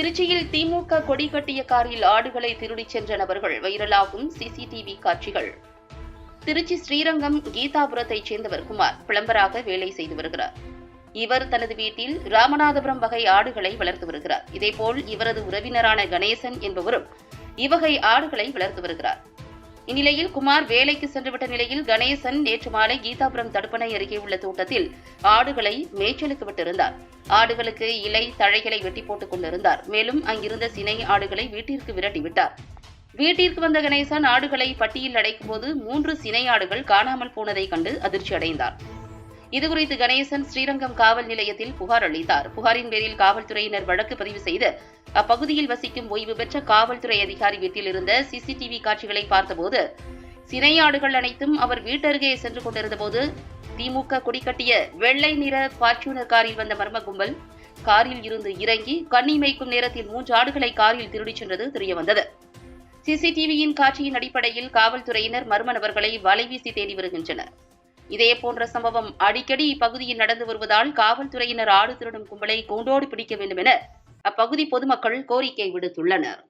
திருச்சியில் திமுக கொடி கட்டிய காரில் ஆடுகளை திருடிச் சென்ற நபர்கள் வைரலாகும் சிசிடிவி காட்சிகள். திருச்சி ஸ்ரீரங்கம் கீதாபுரத்தைச் சேர்ந்தவர் குமார் பிளம்பராக வேலை செய்து வருகிறார். இவர் தனது வீட்டில் ராமநாதபுரம் வகை ஆடுகளை வளர்த்து வருகிறார். இதேபோல் இவரது உறவினரான கணேசன் என்பவரும் இவ்வகை ஆடுகளை வளர்த்து வருகிறார். இந்நிலையில் குமார் வேலைக்கு சென்றுவிட்ட நிலையில் கணேசன் நேற்று மாலை கீதாபுரம் தடுப்பணை அருகே உள்ள தோட்டத்தில் ஆடுகளை மேய்ச்சலுக்கு விட்டிருந்தார். ஆடுகளுக்கு இலை தழைகளை வெட்டி போட்டுக் கொண்டிருந்தார். மேலும் அங்கிருந்த சினை ஆடுகளை வீட்டிற்கு விரட்டிவிட்டார் வீட்டிற்கு வந்த கணேசன் ஆடுகளை பட்டியில் அடைக்கும் போது மூன்று சினை ஆடுகள் காணாமல் போனதை கண்டு அதிர்ச்சி அடைந்தார் இதுகுறித்து கணேசன் ஸ்ரீரங்கம் காவல் நிலையத்தில் புகார் அளித்தார். புகாரின் பேரில் காவல்துறையினர் வழக்கு பதிவு செய்து அப்பகுதியில் வசிக்கும் ஓய்வு பெற்ற காவல்துறை அதிகாரி வீட்டில் இருந்த சிசிடிவி காட்சிகளை பார்த்தபோது சினையாடுகள் அனைத்தும் அவர் வீட்டருகே சென்று கொண்டிருந்தபோது திமுக கொடிக்கட்டிய வெள்ளை நிற பார்ச்சூனர் காரில் வந்த மர்ம கும்பல் காரில் இருந்து இறங்கி கண்ணி மேய்க்கும் நேரத்தில் மூன்று ஆடுகளை காரில் திருடிச் சென்றது தெரியவந்தது. சிசிடிவியின் காட்சியின் அடிப்படையில் காவல்துறையினர் மர்ம நபர்களை வலைவீசி தேடி வருகின்றனர். இதேபோன்ற சம்பவம் அடிக்கடி இப்பகுதியில் நடந்து வருவதால் காவல்துறையினர் ஆடு திருடும் கும்பலை கூண்டோடு பிடிக்க வேண்டும் என அப்பகுதி பொதுமக்கள் கோரிக்கை விடுத்துள்ளனர்.